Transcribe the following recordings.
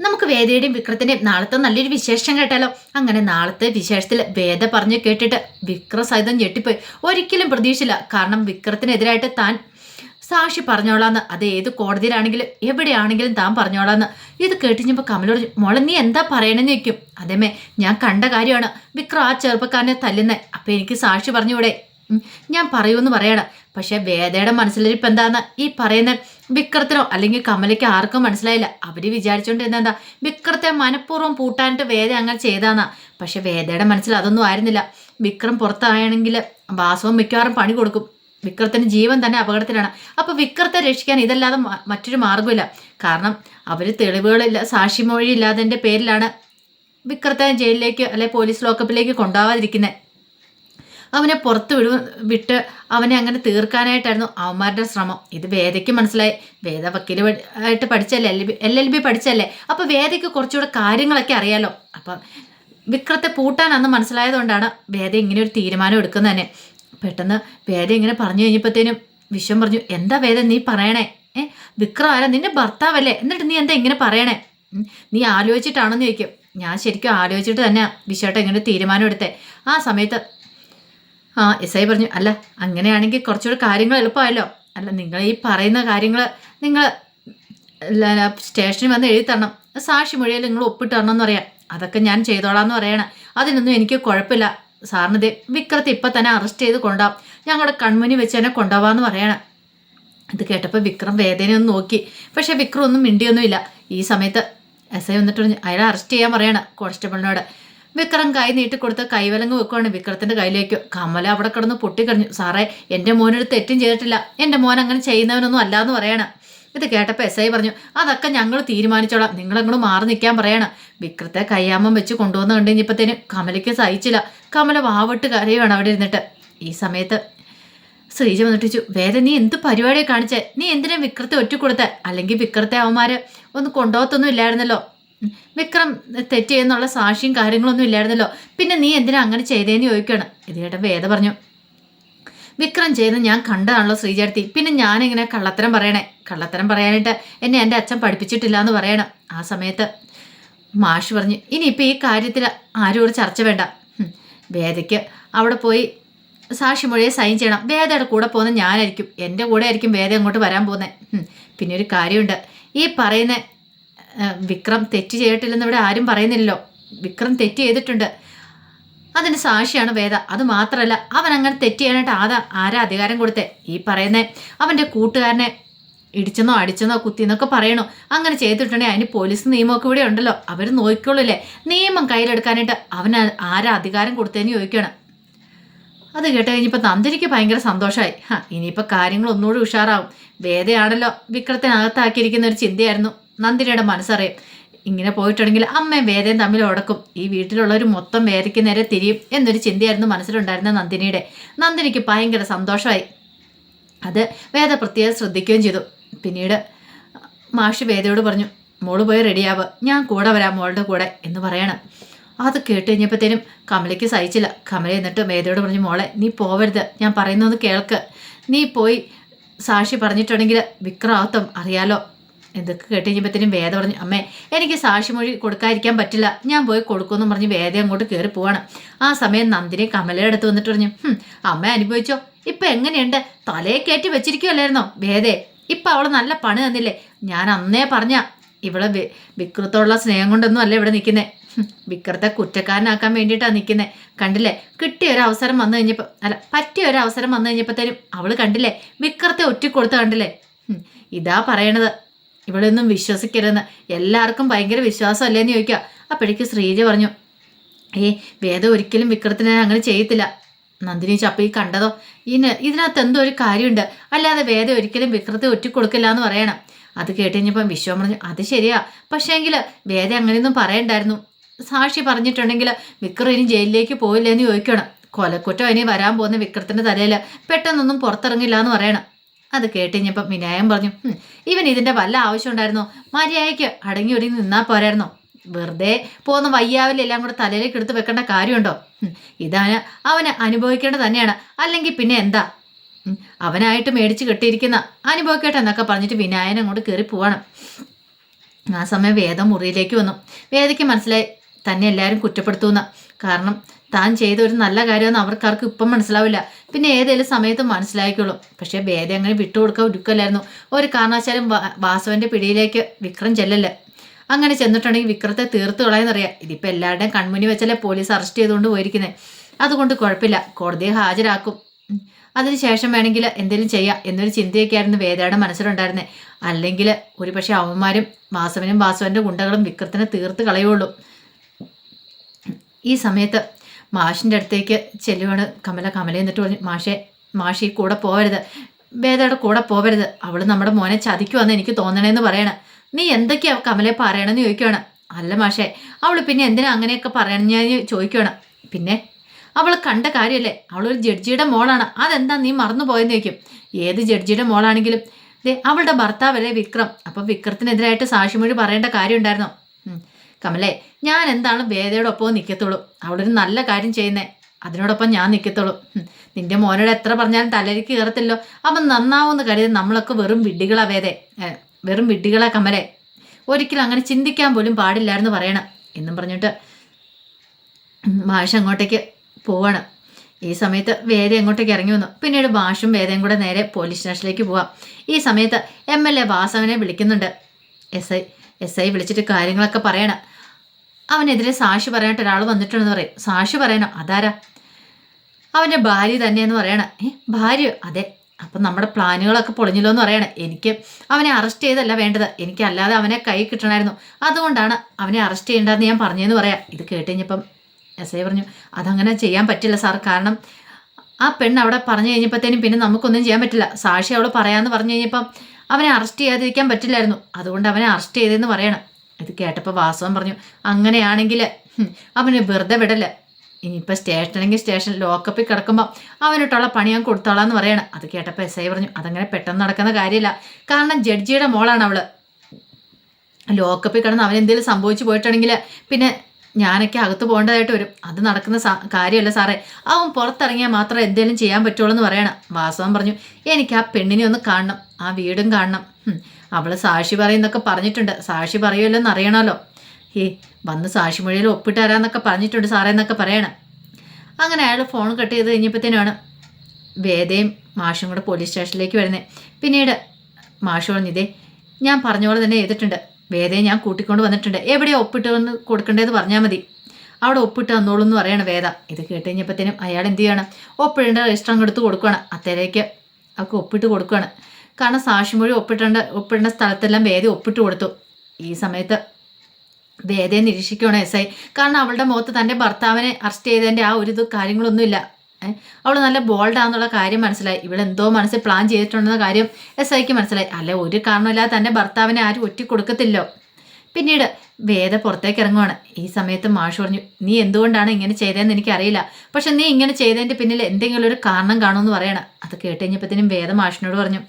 നമുക്ക് വേദയുടെയും വിക്രത്തിന്റെയും നാളത്തെ നല്ലൊരു വിശേഷം കേട്ടാലോ? അങ്ങനെ നാളത്തെ വിശേഷത്തിൽ വേദ പറഞ്ഞു കേട്ടിട്ട് വിക്ര സഹിതം ഞെട്ടിപ്പോയി. ഒരിക്കലും പ്രതീക്ഷയില്ല കാരണം വിക്രത്തിനെതിരായിട്ട് താൻ സാക്ഷി പറഞ്ഞോളാന്ന്. അത് ഏത് കോടതിയിലാണെങ്കിലും എവിടെയാണെങ്കിലും താൻ പറഞ്ഞോളാന്ന്. ഇത് കേട്ടിഞ്ഞപ്പോൾ കമലോട് മോളെ നീ എന്താ പറയണമെന്ന് ചോദിക്കും? അതേമേ ഞാൻ കണ്ട കാര്യമാണ്. വിക്രം ആ ചെറുപ്പക്കാരനെ തല്ലുന്നേ. അപ്പം എനിക്ക് സാക്ഷി പറഞ്ഞൂടെ ഉം, ഞാൻ പറയൂന്ന് പറയണം. പക്ഷെ വേദയുടെ മനസ്സിലിരിപ്പ് എന്താന്ന് ഈ പറയുന്ന വിക്രത്തിനോ അല്ലെങ്കിൽ കമലയ്ക്ക് ആർക്കും മനസ്സിലായില്ല. അവർ വിചാരിച്ചോണ്ട് എന്താ വിക്രത്തെ മനഃപൂർവം പൂട്ടാനിട്ട് വേദ അങ്ങനെ ചെയ്താന്നാ. പക്ഷെ വേദയുടെ മനസ്സിൽ അതൊന്നും ആയിരുന്നില്ല. വിക്രം പുറത്താണെങ്കിൽ വാസവും മിക്കവാറും പണി കൊടുക്കും. വിക്രത്തിന് ജീവൻ തന്നെ അപകടത്തിലാണ്. അപ്പൊ വിക്രത്തെ രക്ഷിക്കാൻ ഇതല്ലാതെ മറ്റൊരു മാർഗമില്ല. കാരണം അവർ തെളിവുകളില്ല ഇല്ലാതെ പേരിലാണ് വിക്രത്തെ ജയിലിലേക്ക് അല്ലെ പോലീസ് ലോക്കപ്പിലേക്ക് കൊണ്ടുപോകാതിരിക്കുന്നത് അവനെ പുറത്ത് വിടു വിട്ട് അവനെ അങ്ങനെ തീർക്കാനായിട്ടായിരുന്നു അവന്മാരുടെ ശ്രമം. ഇത് വേദയ്ക്ക് മനസ്സിലായി. വേദ വക്കീൽ ആയിട്ട് പഠിച്ചല്ലേ? എൽ എൽ എൽ ബി പഠിച്ചല്ലേ? അപ്പോൾ വേദയ്ക്ക് കുറച്ചുകൂടെ കാര്യങ്ങളൊക്കെ അറിയാലോ. അപ്പൊ വിക്രത്തെ പൂട്ടാനാന്ന് മനസ്സിലായതുകൊണ്ടാണ് വേദ ഇങ്ങനെ ഒരു തീരുമാനം എടുക്കുന്നത് തന്നെ. പെട്ടെന്ന് വേദ ഇങ്ങനെ പറഞ്ഞു കഴിഞ്ഞപ്പോഴത്തേനും വിശ്വം പറഞ്ഞു എന്താ വേദ നീ പറയണേ? ഏ? വിക്രം ആരാ? നിന്റെ ഭർത്താവല്ലേ? എന്നിട്ട് നീ എന്താ ഇങ്ങനെ പറയണേ? നീ നീ ആലോചിച്ചിട്ടാണെന്ന് ചോദിക്കും. ഞാൻ ശരിക്കും ആലോചിച്ചിട്ട് തന്നെ വിശ്വട്ട ഇങ്ങനെ തീരുമാനം എടുത്തേ. ആ സമയത്ത് ആ എസ് ഐ പറഞ്ഞു അല്ല അങ്ങനെയാണെങ്കിൽ കുറച്ചുകൂടെ കാര്യങ്ങൾ എളുപ്പമായല്ലോ. അല്ല നിങ്ങൾ ഈ പറയുന്ന കാര്യങ്ങൾ നിങ്ങൾ സ്റ്റേഷനിൽ വന്ന് എഴുതി തരണം. സാക്ഷി മൊഴിയിൽ നിങ്ങൾ ഒപ്പിട്ട് തരണം എന്ന് പറയാം. അതൊക്കെ ഞാൻ ചെയ്തോളാം എന്ന് പറയണം. അതിനൊന്നും എനിക്ക് കുഴപ്പമില്ല. സാറിന് ദേ വിക്രത്തെ ഇപ്പം തന്നെ അറസ്റ്റ് ചെയ്ത് കൊണ്ടാവും ഞങ്ങളുടെ കൺമുനി വെച്ച് തന്നെ കൊണ്ടുപോകാമെന്ന് പറയണം. ഇത് കേട്ടപ്പോൾ വിക്രം വേദന ഒന്ന് നോക്കി. പക്ഷേ വിക്രം ഒന്നും മിണ്ടിയൊന്നുമില്ല. ഈ സമയത്ത് എസ് ഐ വന്നിട്ട് അയാളെ അറസ്റ്റ് ചെയ്യാൻ പറയണം കോൺസ്റ്റബിളിനോട്. വിക്രം കൈ നീട്ടി കൊടുത്ത കൈവലങ്ങ് വെക്കുവാണ് വിക്രത്തിന്റെ കയ്യിലേക്ക്. കമല അവിടെ കിടന്ന് പൊട്ടിക്കറിഞ്ഞു സാറേ എന്റെ മോനൊരു തെറ്റും ചെയ്തിട്ടില്ല. എന്റെ മോൻ അങ്ങനെ ചെയ്യുന്നവനൊന്നും അല്ലാന്ന് പറയണം. ഇത് കേട്ടപ്പോൾ എസ് ഐ പറഞ്ഞു അതൊക്കെ ഞങ്ങൾ തീരുമാനിച്ചോളാം. നിങ്ങളങ്ങോട്ട് മാറി നിൽക്കാൻ പറയണം. വിക്രത്തെ കയ്യാമ്മം വെച്ച് കൊണ്ടുവന്ന് കണ്ടു കഴിഞ്ഞപ്പോഴത്തേന് കമലയ്ക്ക് സഹിച്ചില്ല. കമല വാവിട്ട് കരയുവാണ് അവിടെ ഇരുന്നിട്ട്. ഈ സമയത്ത് ശ്രീജ വന്നിട്ട് ചോദിച്ചു വേറെ നീ എന്ത് പരിപാടിയെ കാണിച്ചേ? നീ എന്തിനാ വിക്രത്തെ ഒറ്റ കൊടുത്തേ അല്ലെങ്കിൽ വിക്രത്തെ അവന്മാര് ഒന്ന് കൊണ്ടുപോകത്തൊന്നും ഇല്ലായിരുന്നല്ലോ. വിക്രം തെറ്റ് ചെയ്യുന്നുള്ള സാക്ഷിയും കാര്യങ്ങളൊന്നും ഇല്ലായിരുന്നല്ലോ. പിന്നെ നീ എന്തിനാ അങ്ങനെ ചെയ്തേന്ന് ചോദിക്കണം. ഇത് വേദ പറഞ്ഞു വിക്രം ചെയ്ത് ഞാൻ കണ്ടതാണല്ലോ ശ്രീചേർത്തി പിന്നെ ഞാനിങ്ങനെ കള്ളത്തരം പറയണേ? കള്ളത്തരം പറയാനായിട്ട് എന്നെ എന്റെ അച്ഛൻ പഠിപ്പിച്ചിട്ടില്ല എന്ന് പറയണം. ആ സമയത്ത് മാഷ് പറഞ്ഞു ഇനിയിപ്പോൾ ഈ കാര്യത്തിൽ ആരോട് ചർച്ച വേണ്ട. വേദയ്ക്ക് അവിടെ പോയി സാക്ഷി മൊഴിയെ സൈൻ ചെയ്യണം. വേദയുടെ കൂടെ പോകുന്ന ഞാനായിരിക്കും. എന്റെ കൂടെ ആയിരിക്കും വേദ അങ്ങോട്ട് വരാൻ പോകുന്നത്. പിന്നെ ഒരു കാര്യമുണ്ട്. ഈ പറയുന്ന വിക്രം തെറ്റ് ചെയ്തിട്ടില്ലെന്ന് ഇവിടെ ആരും പറയുന്നില്ലല്ലോ. വിക്രം തെറ്റ് ചെയ്തിട്ടുണ്ട്. അതിന് സാക്ഷിയാണ് വേദ. അത് മാത്രമല്ല അവൻ അങ്ങനെ തെറ്റ് ചെയ്യാനായിട്ട് ആദാ ആരാ അധികാരം കൊടുത്തേ? ഈ പറയുന്നേ അവന്റെ കൂട്ടുകാരനെ ഇടിച്ചെന്നോ അടിച്ചെന്നോ കുത്തിയെന്നൊക്കെ പറയണോ. അങ്ങനെ ചെയ്തിട്ടുണ്ടെങ്കിൽ അതിന് പോലീസ് നിയമമൊക്കെ ഇവിടെ ഉണ്ടല്ലോ. അവർ നോക്കിക്കോളൂല്ലേ നിയമം കയ്യിലെടുക്കാനായിട്ട് അവന് ആരാ അധികാരം കൊടുത്തതെന്ന് ചോദിക്കണം. അത് കേട്ട് കഴിഞ്ഞപ്പോൾ നന്ദിനിക്ക് ഭയങ്കര സന്തോഷമായി. ഹാ ഇനിയിപ്പോൾ കാര്യങ്ങൾ ഒന്നുകൂടി ഉഷാറാവും. വേദയാണല്ലോ വിക്രത്തിനകത്താക്കിയിരിക്കുന്ന ഒരു ചിന്തയായിരുന്നു. നന്ദിനിയുടെ മനസ്സറിയും. ഇങ്ങനെ പോയിട്ടുണ്ടെങ്കിൽ അമ്മയും വേദയും തമ്മിൽ ഉടക്കും ഈ വീട്ടിലുള്ളവർ മൊത്തം വേദയ്ക്ക് നേരെ തിരിയും എന്നൊരു ചിന്തയായിരുന്നു മനസ്സിലുണ്ടായിരുന്ന നന്ദിനിയുടെ. നന്ദിനിക്ക് ഭയങ്കര സന്തോഷമായി. അത് വേദ പ്രത്യേകം ശ്രദ്ധിക്കുകയും ചെയ്തു. പിന്നീട് മാഷി വേദയോട് പറഞ്ഞു മോൾ പോയി റെഡിയാവ് ഞാൻ കൂടെ വരാം മോളുടെ കൂടെ എന്ന് പറയണം. അത് കേട്ട് കഴിഞ്ഞപ്പോഴത്തേനും കമലയ്ക്ക് സഹിച്ചില്ല. കമല എന്നിട്ട് വേദയോട് പറഞ്ഞു മോളെ നീ പോവരുത്. ഞാൻ പറയുന്നൊന്ന് കേൾക്ക്. നീ പോയി സാക്ഷി പറഞ്ഞിട്ടുണ്ടെങ്കിൽ വിക്രാത്വം അറിയാലോ. ഇതൊക്കെ കേട്ട് കഴിഞ്ഞപ്പോഴത്തേനും വേദ പറഞ്ഞു അമ്മേ എനിക്ക് സാക്ഷിമൊഴി കൊടുക്കാതിരിക്കാൻ പറ്റില്ല. ഞാൻ പോയി കൊടുക്കുമെന്ന് പറഞ്ഞ് വേദ അങ്ങോട്ട് കയറി പോവാണ്. ആ സമയം നന്ദിനി കമലയുടെ അടുത്ത് വന്നിട്ട് പറഞ്ഞു "ഹും, അമ്മ അനുഭവിച്ചോ? ഇപ്പം എങ്ങനെയുണ്ട്? തലയെ കയറ്റി വെച്ചിരിക്കുമല്ലായിരുന്നോ വേദേ ഇപ്പം അവൾ നല്ല പണി തന്നില്ലേ? ഞാൻ അന്നേ പറഞ്ഞ ഇവളെ വിക്രത്തോടുള്ള സ്നേഹം കൊണ്ടൊന്നും അല്ല ഇവിടെ നിൽക്കുന്നത് വിക്രത്തെ കുറ്റക്കാരനാക്കാൻ വേണ്ടിയിട്ടാണ് നിൽക്കുന്നത് കണ്ടില്ലേ? കിട്ടിയ ഒരു അവസരം വന്നു കഴിഞ്ഞപ്പോൾ അല്ല പറ്റിയ ഒരു അവസരം വന്നു കഴിഞ്ഞപ്പോഴത്തേനും അവൾ കണ്ടില്ലേ? വിക്രത്തെ ഒറ്റിക്കൊടുത്ത് കണ്ടില്ലേ? ഇതാ പറയണത്. ഇവളൊന്നും വിശ്വസിക്കരുതെന്ന് എല്ലാവർക്കും ഭയങ്കര വിശ്വാസമല്ലേന്ന് ചോദിക്കുക. അപ്പോഴേക്ക് ശ്രീജ പറഞ്ഞു ഏ വേദ ഒരിക്കലും വിക്രത്തിനെ അങ്ങനെ ചെയ്യത്തില്ല. നന്ദിനി ചപ്പ കണ്ടതോ? ഇന് ഇതിനകത്ത് എന്തോ ഒരു കാര്യമുണ്ട്. അല്ലാതെ വേദ ഒരിക്കലും വിക്രത്തെ ഒറ്റിക്കൊടുക്കില്ല എന്ന് പറയണം. അത് കേട്ട് കഴിഞ്ഞപ്പം വിശ്വം പറഞ്ഞു അത് ശരിയാ. പക്ഷേങ്കിൽ വേദ അങ്ങനെയൊന്നും പറയണ്ടായിരുന്നു. സാക്ഷി പറഞ്ഞിട്ടുണ്ടെങ്കിൽ വിക്രം ഇനി ജയിലിലേക്ക് പോയില്ല എന്ന് ചോദിക്കണം. കൊലക്കുറ്റം ഇനി വരാൻ പോകുന്ന വിക്രത്തിന്റെ തലയിൽ പെട്ടെന്നൊന്നും പുറത്തിറങ്ങില്ല എന്ന് പറയണം. അത് കേട്ട് കഴിഞ്ഞപ്പം വിനായകൻ പറഞ്ഞു ഇവൻ ഇതിന്റെ വല്ല ആവശ്യം ഉണ്ടായിരുന്നോ? മര്യാദയ്ക്ക് അടങ്ങി ഒടി നിന്നാൽ പോരായിരുന്നോ? വെറുതെ പോകുന്ന വയ്യാവിലെല്ലാം കൂടെ തലയിലേക്ക് എടുത്ത് വെക്കേണ്ട കാര്യമുണ്ടോ? ഇതാണ് അവന് അനുഭവിക്കേണ്ടത് തന്നെയാണ്. അല്ലെങ്കിൽ പിന്നെ എന്താ? അവനായിട്ട് മേടിച്ച് കെട്ടിയിരിക്കുന്ന അനുഭവിക്കട്ടെ എന്നൊക്കെ പറഞ്ഞിട്ട് വിനായൻ അങ്ങോട്ട് കയറി പോവാണ്. ആ സമയം വേദ മുറിയിലേക്ക് വന്നു. വേദയ്ക്ക് മനസ്സിലായി തന്നെ എല്ലാവരും കുറ്റപ്പെടുത്തുന്ന കാരണം താൻ ചെയ്ത ഒരു നല്ല കാര്യമെന്ന് അവർക്കാർക്കും ഇപ്പം മനസ്സിലാവില്ല. പിന്നെ ഏതെങ്കിലും സമയത്ത് മനസ്സിലാക്കിക്കോളും പക്ഷേ ഭേദം അങ്ങനെ വിട്ടുകൊടുക്കാൻ ഒരുക്കല്ലായിരുന്നു. ഒരു കാരണവശാലും വാസവന്റെ പിടിയിലേക്ക് വിക്രം ചെല്ലല്ലേ. അങ്ങനെ ചെന്നിട്ടുണ്ടെങ്കിൽ വിക്രത്തെ തീർത്ത് കളയെന്നറിയാം. ഇതിപ്പോൾ എല്ലാവരുടെയും കൺമുനി വെച്ചല്ലേ പോലീസ് അറസ്റ്റ് ചെയ്തുകൊണ്ട് പോയിരിക്കുന്നത് അതുകൊണ്ട് കുഴപ്പമില്ല. കോടതിയെ ഹാജരാക്കും. അതിനുശേഷം വേണമെങ്കിൽ എന്തെങ്കിലും ചെയ്യാം എന്നൊരു ചിന്തയൊക്കെയായിരുന്നു വേദയുടെ മനസ്സിലുണ്ടായിരുന്നത് അല്ലെങ്കിൽ ഒരു പക്ഷേ അവന്മാരും വാസവനും വാസവന്റെ ഗുണ്ടകളും വിക്രത്തിനെ തീർത്ത് കളയുള്ളൂ. ഈ സമയത്ത് മാഷിന്റെ അടുത്തേക്ക് ചെല്ലുവാണ് കമല. കമല എന്നിട്ട് പറഞ്ഞു മാഷെ മാഷി കൂടെ പോവരുത്. വേദയുടെ കൂടെ പോവരുത്. അവൾ നമ്മുടെ മോനെ ചതിക്കുവെന്ന് എനിക്ക് തോന്നണേന്ന് പറയണ. നീ എന്തൊക്കെയാ കമലെ പറയണമെന്ന് ചോദിക്കുവാണ്. അല്ല മാഷെ അവൾ പിന്നെ എന്തിനാ അങ്ങനെയൊക്കെ പറയണം ഞാൻ ചോദിക്കുവാണ്. പിന്നെ അവൾ കണ്ട കാര്യമല്ലേ അവളൊരു ജഡ്ജിയുടെ മോളാണ്. അതെന്താ നീ മറന്നു പോയെന്ന് ചോദിക്കും. ഏത് ജഡ്ജിയുടെ മോളാണെങ്കിലും. അവളുടെ ഭർത്താവല്ലേ വിക്രം. അപ്പം വിക്രത്തിനെതിരായിട്ട് സാക്ഷിമൊഴി പറയേണ്ട കാര്യം ഉണ്ടായിരുന്നോ? ഉം. കമലേ ഞാൻ എന്താണ് വേദയുടെ ഒപ്പം നിൽക്കത്തുള്ളൂ അവളൊരു നല്ല കാര്യം ചെയ്യുന്നേ. അതിനോടൊപ്പം ഞാൻ നിൽക്കത്തുള്ളൂ നിന്റെ മോനോട് എത്ര പറഞ്ഞാലും തലരിക്ക് കയറത്തില്ലോ. അവൻ നന്നാവുമെന്ന് കരുതി നമ്മളൊക്കെ വെറും വിഡ്ഢികളാ വേദേ. വെറും വിഡ്ഢികളാ കമലേ. ഒരിക്കലും അങ്ങനെ ചിന്തിക്കാൻ പോലും പാടില്ലായിരുന്നു പറയണം. എന്നും പറഞ്ഞിട്ട് ഭാഷ അങ്ങോട്ടേക്ക് പോവാണ്. ഈ സമയത്ത് വേദ എങ്ങോട്ടേക്ക് ഇറങ്ങി വന്നു. പിന്നീട് ഭാഷും വേദയും കൂടെ നേരെ പോലീസ് സ്റ്റേഷനിലേക്ക് പോവാം. ഈ സമയത്ത് എം എൽ എ വാസവനെ വിളിക്കുന്നുണ്ട്. എസ് ഐ എസ് ഐ വിളിച്ചിട്ട് കാര്യങ്ങളൊക്കെ പറയണം. അവനെതിരെ സാക്ഷി പറയാനായിട്ട് ഒരാൾ വന്നിട്ടുണ്ടെന്ന് പറയും. സാക്ഷി പറയണോ. അതാരാ? അവന്റെ ഭാര്യ തന്നെയെന്ന് പറയണം. ഏ ഭാര്യ? അതെ. അപ്പം നമ്മുടെ പ്ലാനുകളൊക്കെ പൊളിഞ്ഞല്ലോ എന്ന് പറയണേ. എനിക്ക് അവനെ അറസ്റ്റ് ചെയ്തല്ല വേണ്ടത്. എനിക്കല്ലാതെ അവനെ കൈ കിട്ടണമായിരുന്നു. അതുകൊണ്ടാണ് അവനെ അറസ്റ്റ് ചെയ്യേണ്ടതെന്ന് ഞാൻ പറഞ്ഞതെന്ന് പറയാം. ഇത് കേട്ട് കഴിഞ്ഞപ്പം എസ് ഐ പറഞ്ഞു അതങ്ങനെ ചെയ്യാൻ പറ്റില്ല സാർ. കാരണം ആ പെണ്ണ് അവിടെ പറഞ്ഞു കഴിഞ്ഞപ്പോഴത്തേനും പിന്നെ നമുക്കൊന്നും ചെയ്യാൻ പറ്റില്ല. സാക്ഷി അവൾ പറയാമെന്ന് പറഞ്ഞു കഴിഞ്ഞപ്പം അവനെ അറസ്റ്റ് ചെയ്യാതിരിക്കാൻ പറ്റില്ലായിരുന്നു. അതുകൊണ്ട് അവനെ അറസ്റ്റ് ചെയ്തതെന്ന് പറയണം. ഇത് കേട്ടപ്പോൾ വാസവൻ പറഞ്ഞു അങ്ങനെയാണെങ്കിൽ അവനെ വെറുതെ വിടല്ല? ഇനിയിപ്പോൾ സ്റ്റേഷനെങ്കിൽ സ്റ്റേഷൻ ലോക്കപ്പിൽ കിടക്കുമ്പോൾ അവനിട്ടുള്ള പണി ഞാൻ കൊടുത്തോളാന്ന് പറയണം. അത് കേട്ടപ്പോൾ എസ് ഐ പറഞ്ഞു അതങ്ങനെ പെട്ടെന്ന് നടക്കുന്ന കാര്യമില്ല കാരണം ജഡ്ജിയുടെ മോളാണ് അവൾ. ലോക്കപ്പിൽ കിടന്ന് അവനെന്തെങ്കിലും സംഭവിച്ചു പോയിട്ടുണ്ടെങ്കിൽ പിന്നെ ഞാനൊക്കെ അകത്ത് പോകേണ്ടതായിട്ട് വരും. അത് നടക്കുന്ന കാര്യമല്ല സാറേ. അവൻ പുറത്തിറങ്ങിയാൽ മാത്രം എന്തെങ്കിലും ചെയ്യാൻ പറ്റുള്ളൂ എന്ന് പറയണം. വാസവൻ പറഞ്ഞു എനിക്ക് ആ പെണ്ണിനെ ഒന്ന് കാണണം ആ വീടും കാണണം. ഹും, അവൾ സാക്ഷി പറയുന്നൊക്കെ പറഞ്ഞിട്ടുണ്ട്. സാക്ഷി പറയുമല്ലോ എന്ന് അറിയണമല്ലോ. ഏ വന്ന് സാക്ഷി മൊഴിയിൽ ഒപ്പിട്ട് തരാന്നൊക്കെ പറഞ്ഞിട്ടുണ്ട് സാറേ എന്നൊക്കെ പറയണം. അങ്ങനെ അയാൾ ഫോൺ കട്ട് ചെയ്ത് കഴിഞ്ഞപ്പോഴത്തേനാണ് വേദയും മാഷും കൂടെ പോലീസ് സ്റ്റേഷനിലേക്ക് വരുന്നത് പിന്നീട് മാഷ് പറഞ്ഞിതേ ഞാൻ പറഞ്ഞ പോലെ തന്നെ ചെയ്തിട്ടുണ്ട്. വേദയെ ഞാൻ കൂട്ടിക്കൊണ്ട് വന്നിട്ടുണ്ട്. എവിടെയാണ് ഒപ്പിട്ട് വന്ന് കൊടുക്കേണ്ടതെന്ന് പറഞ്ഞാൽ മതി. അവിടെ ഒപ്പിട്ട് തന്നോളൂ എന്ന് പറയണം വേദ. ഇത് കേട്ട് കഴിഞ്ഞപ്പോഴത്തേനും അയാൾ എന്ത് ചെയ്യണം? ഒപ്പിടേണ്ട രജിസ്റ്റർ അങ്ങ് എടുത്ത് കൊടുക്കുകയാണ് അത്തേലേക്ക് അവർക്ക് ഒപ്പിട്ട് കൊടുക്കുകയാണ് കാരണം സാക്ഷിമൊഴി ഒപ്പിട്ടേണ്ട ഒപ്പിടേണ്ട സ്ഥലത്തെല്ലാം വേദി ഒപ്പിട്ട് കൊടുത്തു. ഈ സമയത്ത് വേദയെ നിരീക്ഷിക്കുകയാണ് എസ് ഐ. കാരണം അവളുടെ മുഖത്ത് തന്റെ ഭർത്താവിനെ അറസ്റ്റ് ചെയ്തതിന്റെ ആ ഒരു ഇത് കാര്യങ്ങളൊന്നുമില്ല. അവൾ നല്ല ബോൾഡാന്നുള്ള കാര്യം മനസ്സിലായി. ഇവിടെ എന്തോ മനസ്സിൽ പ്ലാൻ ചെയ്തിട്ടുണ്ടെന്ന കാര്യം എസ് ഐക്ക് മനസ്സിലായി. അല്ല ഒരു കാരണമില്ലാതെ തന്റെ ഭർത്താവിനെ ആരും ഒറ്റ കൊടുക്കത്തില്ലോ. പിന്നീട് വേദ പുറത്തേക്ക് ഇറങ്ങുവാണ്. ഈ സമയത്ത് മാഷ് പറഞ്ഞു നീ എന്തുകൊണ്ടാണ് ഇങ്ങനെ ചെയ്തതെന്ന് എനിക്കറിയില്ല. പക്ഷെ നീ ഇങ്ങനെ ചെയ്തതിന്റെ പിന്നിൽ എന്തെങ്കിലും ഒരു കാരണം കാണുമെന്ന് പറയണം. അത് കേട്ട് കഴിഞ്ഞപ്പോഴത്തേനും വേദ മാഷിനോട് പറഞ്ഞു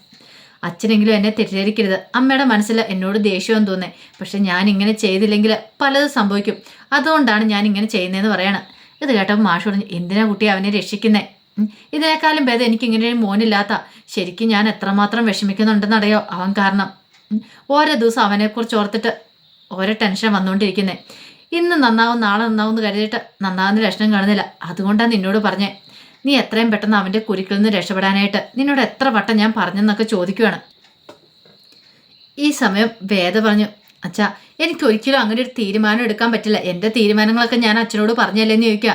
അച്ഛനെങ്കിലും എന്നെ തെറ്റിദ്ധരിക്കരുത്. അമ്മയുടെ മനസ്സിൽ എന്നോട് ദേഷ്യം തോന്നേ. പക്ഷെ ഞാൻ ഇങ്ങനെ ചെയ്തില്ലെങ്കിൽ പലതും സംഭവിക്കും. അതുകൊണ്ടാണ് ഞാൻ ഇങ്ങനെ ചെയ്യുന്നതെന്ന് പറയണം. ഇത് കേട്ടപ്പോൾ മാഷ് പറഞ്ഞു എന്തിനാ കുട്ടി അവനെ രക്ഷിക്കുന്നേ? ഉം, ഇതിനേക്കാളും ഭേദം എനിക്ക് ഇങ്ങനെ ഒരു മോനില്ലാത്ത. ശരിക്കും ഞാൻ എത്രമാത്രം വിഷമിക്കുന്നുണ്ടെന്നറിയോ? അവൻ കാരണം. ഓരോ ദിവസം അവനെക്കുറിച്ച് ഓർത്തിട്ട് ഓരോ ടെൻഷൻ വന്നുകൊണ്ടിരിക്കുന്നേ. ഇന്ന് നന്നാവും നാളെ നന്നാവും എന്ന് കരുതിയിട്ട് നന്നാവുന്ന ലക്ഷണം കാണുന്നില്ല. അതുകൊണ്ടാണ് നിന്നോട് പറഞ്ഞേ. നീ എത്രയും പെട്ടെന്ന് അവന്റെ കുരുക്കിൽ നിന്ന് രക്ഷപ്പെടാനായിട്ട് നിന്നോട് എത്ര വട്ടം ഞാൻ പറഞ്ഞെന്നൊക്കെ ചോദിക്കുകയാണ് ഈ സമയം വേദ പറഞ്ഞു അച്ഛാ എനിക്ക് ഒരിക്കലും അങ്ങനെ ഒരു തീരുമാനം എടുക്കാൻ പറ്റില്ല. എന്റെ തീരുമാനങ്ങളൊക്കെ ഞാൻ അച്ഛനോട് പറഞ്ഞല്ലേന്ന് ചോദിക്കുക.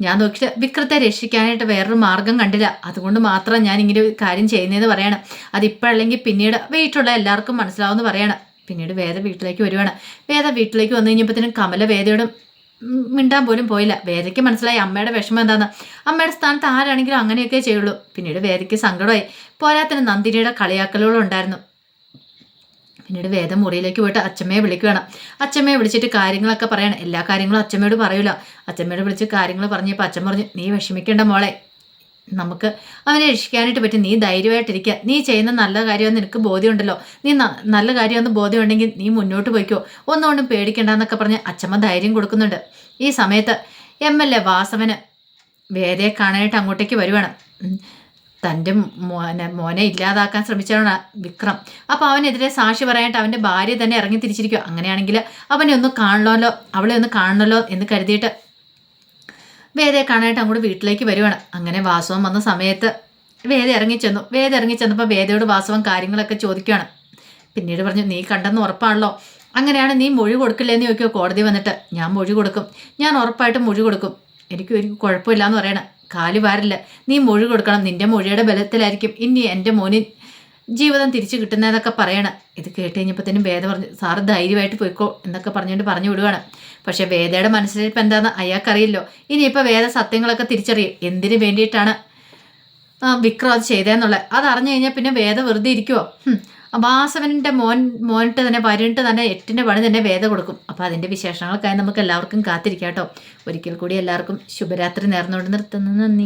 ഞാൻ നോക്കിയിട്ട് വിക്രത്തെ രക്ഷിക്കാനായിട്ട് വേറൊരു മാർഗം കണ്ടില്ല. അതുകൊണ്ട് മാത്രം ഞാൻ ഇങ്ങനെ ഒരു കാര്യം ചെയ്യുന്നതെന്ന് പറയണം. അതിപ്പോഴല്ലെങ്കിൽ പിന്നീട് വീട്ടിലുള്ള എല്ലാവർക്കും മനസ്സിലാവുമെന്ന് പറയണം. പിന്നീട് വേദ വീട്ടിലേക്ക് വരുവാണ്. വേദ വീട്ടിലേക്ക് വന്നു കഴിഞ്ഞപ്പോഴത്തേനും കമല വേദയോടും മിണ്ടാൻ പോലും പോയില്ല. വേദയ്ക്ക് മനസ്സിലായി അമ്മയുടെ വിഷമം എന്താന്ന്. അമ്മയുടെ സ്ഥാനത്ത് ആരാണെങ്കിലും അങ്ങനെയൊക്കെ ചെയ്യുള്ളൂ. പിന്നീട് വേദയ്ക്ക് സങ്കടമായി. പോരാത്തിന് നന്ദിനിയുടെ കളിയാക്കലുകളും ഉണ്ടായിരുന്നു. പിന്നീട് വേദം മുറിയിലേക്ക് പോയിട്ട് അച്ഛമ്മയെ വിളിക്കുകയാണ്. അച്ഛമ്മയെ വിളിച്ചിട്ട് കാര്യങ്ങളൊക്കെ പറയണം. എല്ലാ കാര്യങ്ങളും അച്ഛമ്മയോട് പറയൂല. അച്ഛമ്മയോട് വിളിച്ച് കാര്യങ്ങൾ പറഞ്ഞപ്പോൾ അച്ഛൻ പറഞ്ഞു നീ വിഷമിക്കേണ്ട മോളെ. നമുക്ക് അവനെ രക്ഷിക്കാനായിട്ട് പറ്റും. നീ ധൈര്യമായിട്ടിരിക്കുക നീ ചെയ്യുന്ന നല്ല കാര്യമെന്ന് നിനക്ക് ബോധ്യമുണ്ടല്ലോ. നീ നല്ല കാര്യമെന്ന് ബോധ്യമുണ്ടെങ്കിൽ നീ മുന്നോട്ട് പോയിക്കോ. ഒന്നുകൊണ്ടും പേടിക്കണ്ടെന്നൊക്കെ പറഞ്ഞ് അച്ഛമ്മ ധൈര്യം കൊടുക്കുന്നുണ്ട്. ഈ സമയത്ത് എം എൽ എ വാസവന് വേദയെ കാണാനായിട്ട് അങ്ങോട്ടേക്ക് വരുവാണ്. തന്റെ മോനെ മോനെ ഇല്ലാതാക്കാൻ ശ്രമിച്ചാണ് വിക്രം. അപ്പോൾ അവനെതിരെ സാക്ഷി പറയാനായിട്ട് അവന്റെ ഭാര്യ തന്നെ ഇറങ്ങി തിരിച്ചിരിക്കുക അങ്ങനെയാണെങ്കിൽ അവനെ ഒന്ന് കാണണമല്ലോ അവളെ ഒന്ന് കാണണമല്ലോ എന്ന് കരുതിയിട്ട് വേദയെ കാണാനായിട്ട് അങ്ങോട്ട് വീട്ടിലേക്ക് വരുവാണ്. അങ്ങനെ വാസവൻ വന്ന സമയത്ത് വേദ ഇറങ്ങിച്ചെന്നു. വേദ ഇറങ്ങിച്ചെന്നപ്പോൾ വേദയോട് വാസവൻ കാര്യങ്ങളൊക്കെ ചോദിക്കുകയാണ് പിന്നീട് പറഞ്ഞു നീ കണ്ടെന്ന് ഉറപ്പാണല്ലോ. അങ്ങനെയാണ് നീ മൊഴി കൊടുക്കില്ലെന്ന് ചോദിക്കുമോ കോടതി വന്നിട്ട്. ഞാൻ മൊഴി കൊടുക്കും. ഞാൻ ഉറപ്പായിട്ടും മൊഴി കൊടുക്കും. എനിക്ക് ഒരു കുഴപ്പമില്ല എന്ന് പറയണം. കാൽ വാരില്ല. നീ മൊഴി കൊടുക്കണം. നിന്റെ മൊഴിയുടെ ബലത്തിലായിരിക്കും. ഇനി എന്റെ മോന് ജീവിതം തിരിച്ചു കിട്ടുന്നതെന്നൊക്കെ പറയണം. ഇത് കേട്ട് കഴിഞ്ഞപ്പോഴത്തേനും വേദ പറഞ്ഞു സാറ് ധൈര്യമായിട്ട് പോയിക്കോ എന്നൊക്കെ പറഞ്ഞുകൊണ്ട് പറഞ്ഞു വിടുവാണ്. പക്ഷേ വേദയുടെ മനസ്സിലിപ്പോൾ എന്താണെന്ന് അയാൾക്കറിയില്ലോ. ഇനിയിപ്പോൾ വേദ സത്യങ്ങളൊക്കെ തിരിച്ചറിയും. എന്തിനു വേണ്ടിയിട്ടാണ് വിക്രം അത് ചെയ്തതെന്നുള്ളത് അത് അറിഞ്ഞു കഴിഞ്ഞാൽ പിന്നെ വേദ വെറുതെ ഇരിക്കുമോ വാസവന്റെ മോൻ മോനിട്ട് തന്നെ വരണിട്ട് തന്നെ എട്ടിന്റെ പണി തന്നെ വേദ കൊടുക്കും. അപ്പോൾ അതിന്റെ വിശേഷങ്ങൾക്കായി നമുക്ക് എല്ലാവർക്കും കാത്തിരിക്കാം കേട്ടോ. ഒരിക്കൽ കൂടി എല്ലാവർക്കും ശുഭരാത്രി നേർന്നുകൊണ്ട് നിർത്തുന്നു. നന്ദി.